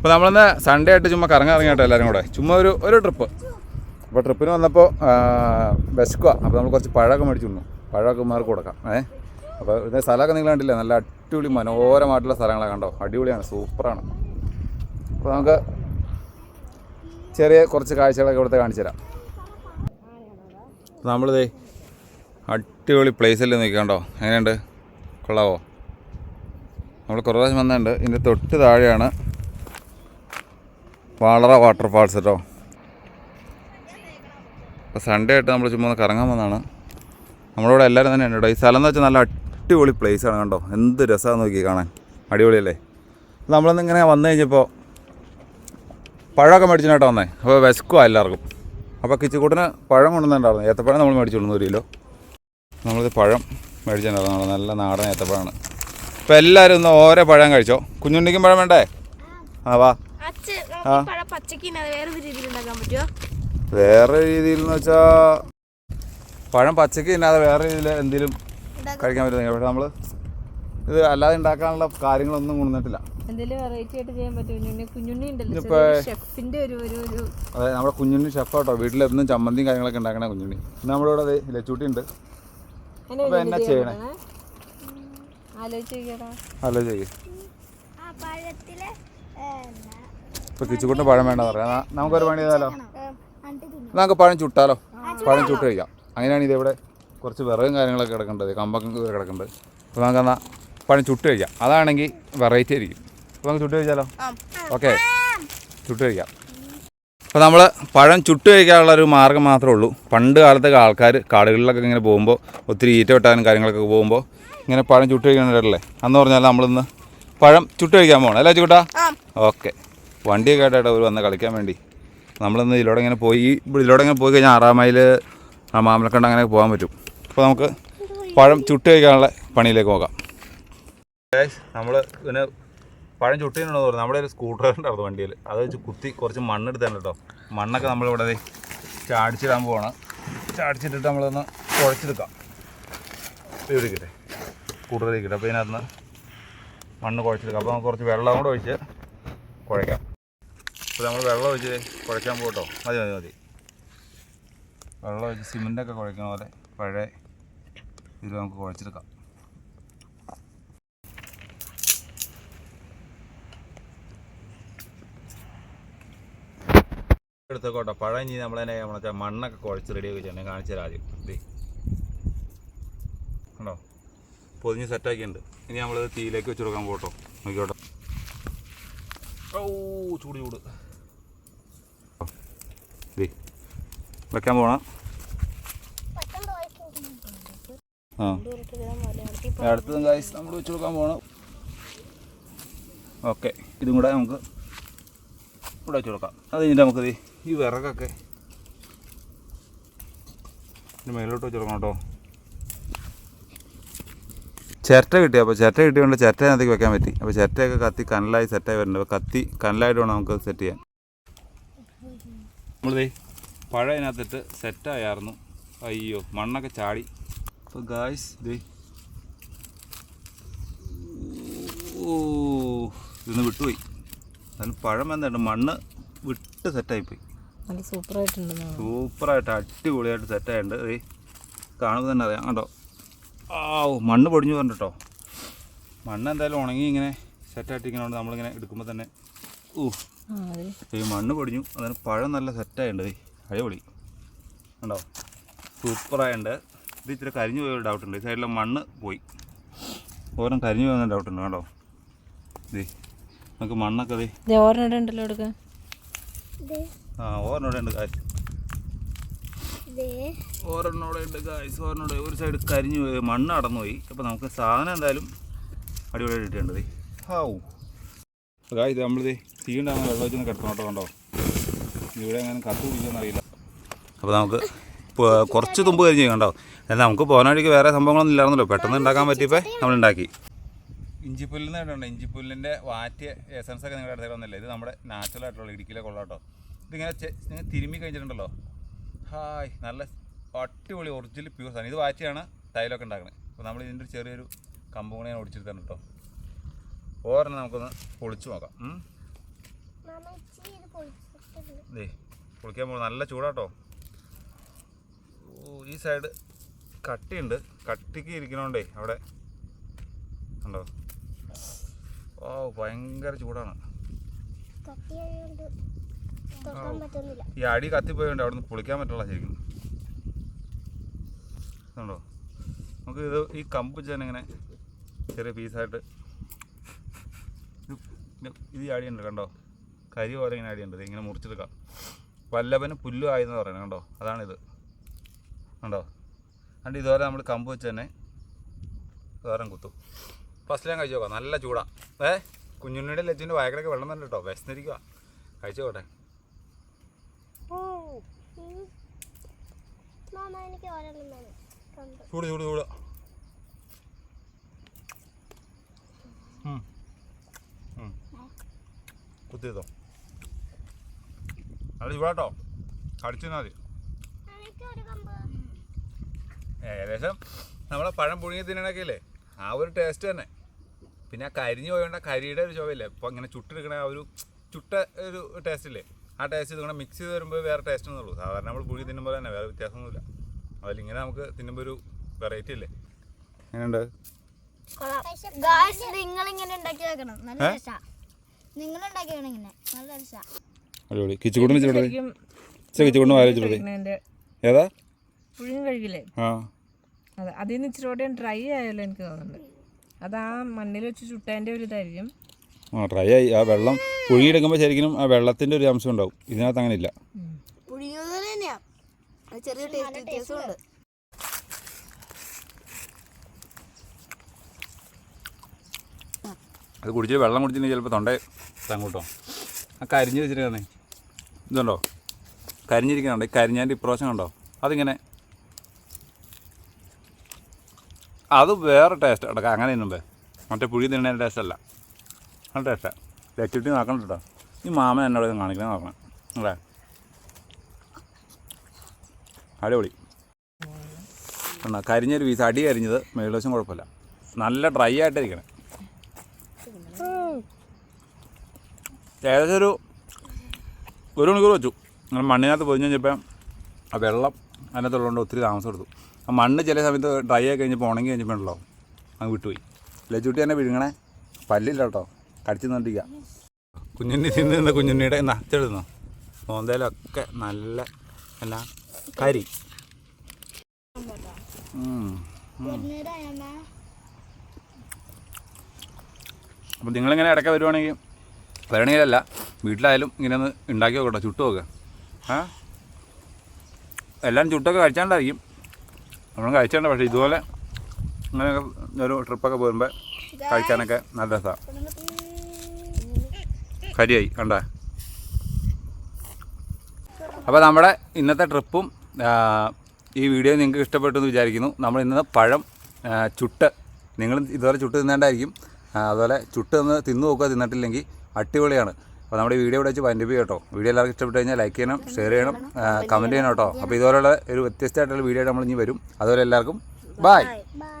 അപ്പോൾ നമ്മളിന്ന് സൺഡേ ആയിട്ട് ചുമ്മാ കറങ്ങാൻ ഇറങ്ങിയിട്ട് എല്ലാവരും കൂടെ. ചുമ്മാ ഒരു ഒരു ട്രിപ്പ് അപ്പോൾ ട്രിപ്പിന് വന്നപ്പോൾ വിശക്കുക അപ്പോൾ നമ്മൾ കുറച്ച് പഴമൊക്കെ മേടിച്ചു തിന്നു. പഴമൊക്കെ മാർക്ക് കൊടുക്കാം. ഏ? അപ്പോൾ ഇതിന്റെ സ്ഥലമൊക്കെ നിങ്ങൾ കണ്ടില്ല? നല്ല അടിപൊളി മനോഹരമായിട്ടുള്ള സ്ഥലങ്ങളൊക്കെ കണ്ടോ? അടിപൊളിയാണ്. സൂപ്പറാണ്. അപ്പോൾ നമുക്ക് ചെറിയ കുറച്ച് കാഴ്ചകളൊക്കെ ഇവിടുത്തെ കാണിച്ചു തരാം. നമ്മളിതേ അടിപൊളി പ്ലേസിൽ നിൽക്കണ്ടോ എങ്ങനെയുണ്ട്? കൊള്ളാവോ? നമ്മൾ കുറേ പ്രാവശ്യം വന്നിട്ടുണ്ട്. ഇതിന്റെ തൊട്ട് താഴെയാണ് വാളറ വാട്ടർഫാൾസ് കേട്ടോ അപ്പോൾ സൺഡേ ആയിട്ട് നമ്മൾ ചുമ്മാ കറങ്ങാൻ വന്നതാണ്. നമ്മളിവിടെ എല്ലാവരും തന്നെ ഉണ്ട് കേട്ടോ ഈ സ്ഥലം എന്ന് വെച്ചാൽ നല്ല അടിപൊളി place ആണ് കണ്ടോ? എന്ത് രസമാണ് നോക്കി കാണാൻ. അടിപൊളിയല്ലേ? നമ്മളൊന്ന് ഇങ്ങനെ വന്നു കഴിഞ്ഞപ്പോൾ പഴമൊക്കെ മേടിച്ചിട്ടാണ് വന്നേ. അപ്പോൾ വിശക്കുവാ എല്ലാവർക്കും. അപ്പോൾ കിച്ചിക്കൂട്ടിന് പഴം കൊണ്ടുവന്നിട്ടുണ്ടായിരുന്നു. ഏത്തപ്പഴം നമ്മൾ മേടിച്ചോളുന്നു ഒരു കിലോ. നമ്മളിത് പഴം മേടിച്ചിട്ടുണ്ടായിരുന്നു. നല്ല നാടൻ ഏത്തപ്പഴമാണ് അപ്പോൾ എല്ലാവരും ഒന്ന് ഓരോ പഴം കഴിച്ചോ? കുഞ്ഞുണ്ണിക്കും പഴം വേണ്ടേ? ആ വാ. വേറെ രീതിയിൽ എന്ന് വെച്ചാൽ പഴം പച്ചക്ക് തിന്നാതെ വേറെ രീതിയിൽ എന്തെങ്കിലും കഴിക്കാൻ പറ്റുന്നില്ല പക്ഷെ നമ്മൾ ഇത് അല്ലാതെ ഉണ്ടാക്കാനുള്ള കാര്യങ്ങളൊന്നും കൊണ്ടുവന്നിട്ടില്ല. എന്തെങ്കിലും വെറൈറ്റി ആയിട്ട് ചെയ്യാൻ പറ്റും. കുഞ്ഞുണ്ണി കുഞ്ഞുണ്ണി ഉണ്ടല്ലോ ഇനിയിപ്പോ- ഷെഫിന്റെ ഒരു ഒരു ഒരു അതെ നമ്മുടെ കുഞ്ഞുണ്ണി ഷെഫ് കേട്ടോ വീട്ടിലെന്നും ചമ്മന്തിയും കാര്യങ്ങളൊക്കെ ഉണ്ടാക്കണ കുഞ്ഞുണ്ണി. ഇന്ന് നമ്മുടെ ഇവിടെ ലച്ചൂട്ടി ഉണ്ട്. അപ്പൊ എന്നാ ചെയ്യണേ? ആലോചിച്ച് ഇപ്പോൾ കിച്ചുകൂട്ടിന് പഴം വേണ്ടെന്ന് പറയാം. നമുക്കൊരു പണി ചെയ്താലോ? നമുക്ക് പഴം ചുട്ടാലോ? പഴം ചുട്ട് കഴിക്കാം. അങ്ങനെയാണ് ഇതിവിടെ കുറച്ച് വിറകും കാര്യങ്ങളൊക്കെ കിടക്കേണ്ടത്. കമ്പൊക്കെ കിടക്കേണ്ടത് അപ്പോൾ നമുക്ക് എന്നാൽ പഴം ചുട്ട് കഴിക്കാം. അതാണെങ്കിൽ വെറൈറ്റി ആയിരിക്കും. അപ്പോൾ നമുക്ക് ചുട്ട് കഴിച്ചാലോ? ഓക്കെ. ചുട്ട് കഴിക്കാം. അപ്പോൾ നമ്മൾ പഴം ചുട്ട് കഴിക്കാനുള്ള ഒരു മാർഗം മാത്രമേ ഉള്ളൂ. പണ്ട് കാലത്തൊക്കെ ആൾക്കാർ കാടുകളിലൊക്കെ ഇങ്ങനെ പോകുമ്പോൾ ഒത്തിരി ഈറ്റ വെട്ടാനും കാര്യങ്ങളൊക്കെ പോകുമ്പോൾ ഇങ്ങനെ പഴം ചുട്ട് കഴിക്കാനായിട്ടല്ലേ അന്ന് പറഞ്ഞാൽ നമ്മളിന്ന് പഴം ചുട്ട് കഴിക്കാൻ പോകണം അല്ലേ ചുട്ടാ ഓക്കെ. വണ്ടിയൊക്കെ ആയിട്ടാണ് അവർ വന്ന് കളിക്കാൻ വേണ്ടി. നമ്മളിന്ന് ഇതിലൂടെ ഇങ്ങനെ പോയി ഇതിലൂടെ ഇങ്ങനെ പോയി കഴിഞ്ഞാൽ ആറാം ആ മാമലക്കണ്ട അങ്ങനെ പോകാൻ പറ്റും. അപ്പോൾ നമുക്ക് പഴം ചുട്ട് കഴിക്കാനുള്ള പണിയിലേക്ക് നോക്കാം നമ്മൾ പിന്നെ പഴം ചുട്ടിനുണ്ടോ പറഞ്ഞു നമ്മുടെ ഒരു സ്കൂട്ടർ ഉണ്ടായിരുന്നു വണ്ടിയിൽ അത് വെച്ച് കുത്തി കുറച്ച് മണ്ണെടുത്താണ് കേട്ടോ. മണ്ണൊക്കെ നമ്മളിവിടെ ചാടിച്ചിടാൻ പോവാണ്. ചാടിച്ചിട്ടിട്ട് നമ്മളൊന്ന് കുഴച്ചെടുക്കാം. ഇവിടേക്കിട്ടെ കിട്ടും അപ്പോൾ ഇതിനകത്ത് മണ്ണ് കുഴച്ചെടുക്കാം. അപ്പോൾ നമുക്ക് കുറച്ച് വെള്ളം കൂടെ ഒഴിച്ച് കുഴയ്ക്കാം അപ്പോൾ നമ്മൾ വെള്ളം ഒഴിച്ച് കുഴയ്ക്കാൻ പോകട്ടോ മതി മതി മതി. വെള്ളം ഒഴിച്ച് സിമെന്റൊക്കെ കുഴയ്ക്കണ പോലെ പഴയ ഇത് നമുക്ക് കുഴച്ചെടുക്കാം. എടുത്തോട്ടെ പഴം ഇനി നമ്മളതിനെ നമ്മളെ മണ്ണൊക്കെ കുഴച്ച് റെഡിയാക്കി വെച്ചാൽ കാണിച്ചു തരാം ആദ്യം. ദേ. കണ്ടോ? പൊതിഞ്ഞ് സെറ്റാക്കിയിട്ടുണ്ട് ഇനി നമ്മളിത് തീയിലേക്ക് വെച്ച് കൊടുക്കാൻ പോട്ടോ നോക്കിക്കോട്ടെ. ഓ ചൂട് ചൂട് ദേ. വെക്കാൻ പോണം? ആ. അടുത്തതും കായ്സ് നമ്മൾ വെച്ച് കൊടുക്കാൻ പോകണം ഓക്കെ ഇതും കൂടെ നമുക്ക് ഇവിടെ വെച്ച് കൊടുക്കാം. അത് കഴിഞ്ഞിട്ട് നമുക്ക് ദേ ഈ വിറകൊക്കെ ഇതിന് മേലോട്ട് വെച്ച് കൊടുക്കണം കേട്ടോ. ചിരട്ട കിട്ടി അപ്പോൾ ചിരട്ട കിട്ടിയതുകൊണ്ട് ചിരട്ട അതിനകത്തേക്ക് വെക്കാൻ പറ്റി. അപ്പോൾ ചിരട്ടയൊക്കെ കത്തി കനലായി സെറ്റായി വരുന്നുണ്ട്. അപ്പോൾ കത്തി കനലായിട്ട് വേണം നമുക്ക് സെറ്റ് ചെയ്യാൻ. നമ്മളിതേ പഴം ഇതിനകത്തിട്ട് സെറ്റായായിരുന്നു. അയ്യോ മണ്ണൊക്കെ ചാടി. അപ്പോൾ ഗായ്സ് ദേ. ഓ ഇതൊന്ന് വിട്ടുപോയി. അതിന് പഴം എന്താണ് മണ്ണ് വിട്ട് സെറ്റായിപ്പോയി. നല്ല സൂപ്പറായിട്ടുണ്ട് സൂപ്പറായിട്ട് അടിപൊളിയായിട്ട് സെറ്റായിട്ടുണ്ട്. ഏ കാണുമ്പോൾ തന്നെ അറിയാം. കണ്ടോ? ആ മണ്ണ് പൊടിഞ്ഞു പറഞ്ഞിട്ടോ. മണ്ണ് എന്തായാലും ഉണങ്ങി ഇങ്ങനെ സെറ്റായിട്ടിരിക്കണോണ്ട് നമ്മളിങ്ങനെ എടുക്കുമ്പോൾ തന്നെ ഊ. അതെ. ഈ മണ്ണ് പൊടിഞ്ഞു. അതിന് പഴം നല്ല സെറ്റായിട്ടുണ്ട്. ഏയ് അടിപൊളി കണ്ടോ? സൂപ്പറായുണ്ട്. ഇത് ഇച്ചിരി കരിഞ്ഞു പോയ ഡൗട്ട് ഉണ്ട് ഈ സൈഡിലെ മണ്ണ് പോയി. ഓരോ കരിഞ്ഞു പോകുന്ന ഡൗട്ട് ഉണ്ട് കണ്ടോ? ഇതേ നമുക്ക് മണ്ണൊക്കെ ദേ. ഓരോ ഉണ്ടല്ലോ ആ ഉണ്ട് ഉണ്ട് ഗായ്സ് ഓരെണ്ണോടെ ഒരു സൈഡ് കരിഞ്ഞു പോയി. മണ്ണ് അടന്നുപോയി. അപ്പോൾ നമുക്ക് സാധനം എന്തായാലും അടിപൊളിയായിട്ട് ഇട്ടേണ്ടത് ഹൗ. അതായത് നമ്മളിത് തീണ്ടാകുന്ന വെള്ളം വെച്ചൊന്ന് കിടക്കണം കേട്ടോ കണ്ടോ? ഇവിടെ അങ്ങനെ കത്ത് പിടിക്കുമെന്ന് അറിയില്ല അപ്പോൾ നമുക്ക് ഇപ്പോൾ കുറച്ച് തുമ്പ് കരിഞ്ഞ് കണ്ടോ? എന്നാൽ നമുക്ക് പോകാനായിട്ട് വേറെ സംഭവങ്ങളൊന്നും ഇല്ലായിരുന്നല്ലോ. പെട്ടെന്ന് ഉണ്ടാക്കാൻ പറ്റിയപ്പോൾ നമ്മൾ ഉണ്ടാക്കി. ഇഞ്ചിപ്പുല്ലിന്ന് കേട്ടോ ഇഞ്ചിപ്പുല്ലിന്റെ വാറ്റിയ എസൻസ് ഒക്കെ നിങ്ങളുടെ അടുത്തേക്ക് വന്നില്ലേ? ഇത് നമ്മുടെ നാച്ചുറൽ ആയിട്ടുള്ള ഇടുക്കിയിലെ കൊള്ളാട്ടോ ഇതിങ്ങനെ നിങ്ങൾ ഇങ്ങനെ തിരുമ്മി കഴിഞ്ഞിട്ടുണ്ടല്ലോ. ഹായ് നല്ല അടിപൊളി ഒറിജിനൽ പ്യൂർ സാധനം. ഇത് വാറ്റിയാണ് ടൈലൊക്കെ ഉണ്ടാക്കുന്നത് അപ്പോൾ നമ്മൾ ഇതിന്റെ ഒരു ചെറിയൊരു കമ്പൂണിയാണ് ഒടിച്ചെടുത്താണ് കേട്ടോ. ഓരെണ്ണം നമുക്കൊന്ന് പൊളിച്ചു നോക്കാം. ദേ കുളിക്കാൻ പോകും നല്ല ചൂടാട്ടോ ഈ സൈഡ് കട്ടിയുണ്ട്. കട്ടിക്ക് ഇരിക്കണോണ്ടേ അവിടെ. ഉണ്ടോ ഓ ഭയങ്കര ചൂടാണ്. ഈ അടി കത്തിപ്പോയോണ്ട് അവിടെ നിന്ന് പൊളിക്കാൻ പറ്റുള്ള ശരിക്കും. ഉണ്ടോ നമുക്ക് ഇത് ഈ കമ്പ് വെച്ചാൽ ഇങ്ങനെ ചെറിയ പീസായിട്ട് ഇത് ഈ അടിയുണ്ട് കണ്ടോ? കരി പോലെ ഇങ്ങനെ അടിയുണ്ട് ഇങ്ങനെ മുറിച്ചെടുക്കാം. വല്ലവന് പുല്ലു ആയെന്ന് പറയണം കണ്ടോ? അതാണിത്. കണ്ടോ അണ്ട് ഇതുപോലെ നമ്മൾ കമ്പ് വെച്ച് തന്നെ വേറെ കുത്തും. ഫസ്റ്റ് ഞാൻ കഴിച്ചു നോക്കാം. നല്ല ചൂടാ. ഏ? കുഞ്ഞുണ്ണിയുടെ ലജ്ജിന്റെ വയക്കലൊക്കെ വെള്ളം തന്നെ കേട്ടോ വിശന്നിരിക്കുക കഴിച്ചു പോട്ടെ ചൂട് ചൂട് ചൂട്. കുത്തിയതോ നല്ല ചൂടാട്ടോ. കടിച്ചു മതി. ഏകദേശം നമ്മളെ പഴം പുഴുങ്ങി തിന്നണക്കല്ലേ ആ ഒരു ടേസ്റ്റ് തന്നെ. പിന്നെ ആ കരിഞ്ഞു പോയോണ്ട കരിയുടെ ഒരു ചുവയില്ലേ ഇപ്പോൾ ഇങ്ങനെ ചുട്ടെടുക്കണ ആ ഒരു ചുട്ട ഒരു ടേസ്റ്റ് ഇല്ലേ? ആ ടേസ്റ്റ് ഇതുകൊണ്ട് മിക്സ് ചെയ്ത് വരുമ്പോൾ വേറെ ടേസ്റ്റ് ഒന്നുള്ളൂ സാധാരണ നമ്മൾ പുഴുങ്ങി തിന്നുമ്പോൾ തന്നെ വേറെ വ്യത്യാസമൊന്നുമില്ല. അതിലിങ്ങനെ നമുക്ക് തിന്നുമ്പോൾ ഒരു വെറൈറ്റി ഇല്ലേ? എങ്ങനെയുണ്ട്? ഗായ്സ് നിങ്ങൾ ഇങ്ങനെ ഉണ്ടാക്കി വെക്കണം. നല്ല ഏ? നിങ്ങൾ ഉണ്ടാക്കി വെക്കണം ഇങ്ങനെ. നല്ല രസാ. അടിപൊളി. കിച്ചുകൂടും വെച്ചിട്ടുള്ളത് ശരിക്കും കിച്ചുകൂടും ആലോചിച്ചിട്ടുള്ളത് കഴിക്കണതിന്റെ ഏതാ? പുഴുങ്ങി കഴുകില്ലേ? ആ. അതെ. അതിൽ നിന്ന് ഇച്ചിരി കൂടെ ഡ്രൈ ആയാലും എനിക്ക് തോന്നുന്നുണ്ട്. അത് ആ മണ്ണിൽ വെച്ച് ചുട്ടതിന്റെ ഒരു ഇതായിരിക്കും. ആ ഡ്രൈ ആയി. ആ വെള്ളം പുഴുങ്ങിയെടുക്കുമ്പോൾ ശരിക്കും ആ വെള്ളത്തിന്റെ ഒരു അംശം ഉണ്ടാവും. ഇതിനകത്ത് അങ്ങനെ ഇല്ല. ചെറിയ ടേസ്റ്റ് വ്യത്യാസമുണ്ട് അത് കുടിച്ചിട്ട് വെള്ളം കുടിച്ചിട്ടുണ്ടെങ്കിൽ ചിലപ്പോൾ തൊണ്ട തങ്ങൂട്ടോ. ആ കരിഞ്ഞ് വെച്ചിട്ടാണ് ഇതുണ്ടോ? കരിഞ്ഞിരിക്കുന്നുണ്ടോ. ഈ കരിഞ്ഞാന്റെ ഇപ്രാവശ്യം കണ്ടോ? അതിങ്ങനെ അത് വേറെ ടേസ്റ്റ് കേട്ടോ അങ്ങനെ തിന്നുമ്പേ മറ്റേ പുഴി തിന്നേന്റെ ടേസ്റ്റ് അല്ല. നല്ല ടേസ്റ്റാണ് ലക്ഷ്യത്തിൽ നോക്കണം കേട്ടോ. ഈ മാമ എന്നോട് ഇത് കാണിക്കണം നോക്കണം. അല്ലേ? അടിപൊളി. എന്നാ കരിഞ്ഞൊരു പീസ് അടി കരിഞ്ഞത് മേളിവശം കുഴപ്പമില്ല. നല്ല ഡ്രൈ ആയിട്ടിരിക്കണം. ഏകദേശം ഒരു ഒരു മണിക്കൂർ വെച്ചു. അങ്ങനെ മണ്ണിനകത്ത് പൊതിഞ്ഞ് കഴിഞ്ഞപ്പോൾ ആ വെള്ളം അതിനകത്തുള്ളതുകൊണ്ട് ഒത്തിരി താമസം എടുത്തു. ആ മണ്ണ് ചില സമയത്ത് ഡ്രൈ ആയി കഴിഞ്ഞപ്പോൾ ഉണങ്ങി കഴിഞ്ഞപ്പോൾ ഉണ്ടല്ലോ അങ്ങ് വിട്ടുപോയി. ലച്ചുട്ടി തന്നെ വിഴുങ്ങണേ. പല്ലില്ല കേട്ടോ. കടിച്ചു നോണ്ടിരിക്കുക കുഞ്ഞുണ്ണി തിന്ന് നിന്ന് കുഞ്ഞുണ്ണിയുടെ നച്ചെടുന്നു മോന്തയിലൊക്കെ നല്ല എന്നാ കരി. അപ്പം നിങ്ങളിങ്ങനെ ഇടയ്ക്ക് വരുവാണെങ്കിൽ വരണമെങ്കിലല്ല വീട്ടിലായാലും ഇങ്ങനെ ഒന്ന് ഉണ്ടാക്കി നോക്കട്ടോ ചുട്ട് നോക്കുക ആ? എല്ലാം ചുട്ടൊക്കെ കഴിച്ചാണ്ടായിരിക്കും. നമ്മൾ കഴിച്ചാണ്ട് പക്ഷേ ഇതുപോലെ അങ്ങനെയൊക്കെ ഒരു ട്രിപ്പൊക്കെ പോകുമ്പോൾ കഴിക്കാനൊക്കെ നല്ല രസമാണ് കരിയായി കണ്ട? അപ്പോൾ നമ്മുടെ ഇന്നത്തെ ട്രിപ്പും ഈ വീഡിയോ നിങ്ങൾക്ക് ഇഷ്ടപ്പെട്ടു എന്ന് വിചാരിക്കുന്നു. നമ്മൾ ഇന്ന് പഴം ചുട്ട് നിങ്ങൾ ഇതുപോലെ ചുട്ട് തിന്നേണ്ടായിരിക്കും. അതുപോലെ ചുട്ട് തിന്ന് തിന്നു നോക്കുക തിന്നിട്ടില്ലെങ്കിൽ അടിപൊളിയാണ്. അപ്പോൾ നമ്മുടെ ഈ വീഡിയോ ഇവിടെ വെച്ച് പൻഡിപ്പി കേട്ടോ. വീഡിയോ എല്ലാവർക്കും ഇഷ്ടപ്പെട്ട് കഴിഞ്ഞാൽ ലൈക്ക് ചെയ്യണം ഷെയർ ചെയ്യണം കമന്റ് ചെയ്യണം. കേട്ടോ. അപ്പോൾ ഇതുപോലുള്ള ഒരു വ്യത്യസ്തമായിട്ടുള്ള വീഡിയോ നമ്മൾ ഇനി വരും. അതുപോലെ എല്ലാവർക്കും ബായ് ബൈ